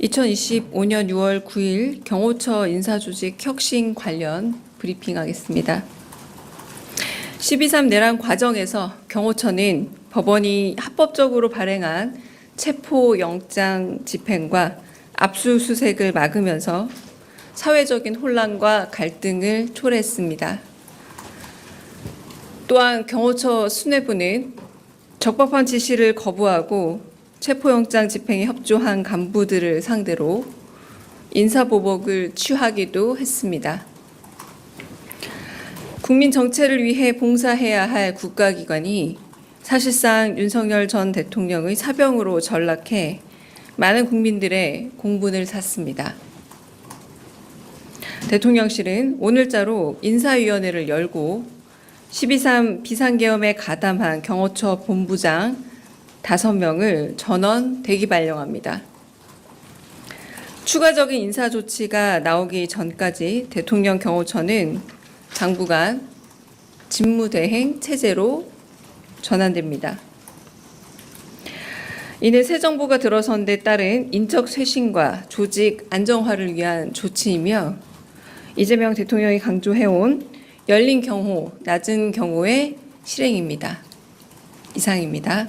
2025년 6월 9일 경호처 인사조직 혁신 관련 브리핑하겠습니다. 12.3 내란 과정에서 경호처는 법원이 합법적으로 발행한 체포영장 집행과 압수수색을 막으면서 사회적인 혼란과 갈등을 초래했습니다. 또한 경호처 수뇌부는 적법한 지시를 거부하고 체포영장 집행에 협조한 간부들을 상대로 인사보복을 취하기도 했습니다. 국민 정체를 위해 봉사해야 할 국가기관이 사실상 윤석열 전 대통령의 사병으로 전락해 많은 국민들의 공분을 샀습니다. 대통령실은 오늘자로 인사위원회를 열고 12.3 비상계엄에 가담한 경호처 본부장 5명을 전원 대기 발령합니다. 추가적인 인사 조치가 나오기 전까지 대통령 경호처는 당분간 직무대행 체제로 전환됩니다. 이는 새 정부가 들어선 데 따른 인적 쇄신과 조직 안정화를 위한 조치이며 이재명 대통령이 강조해온 열린 경호, 낮은 경호의 실행입니다. 이상입니다.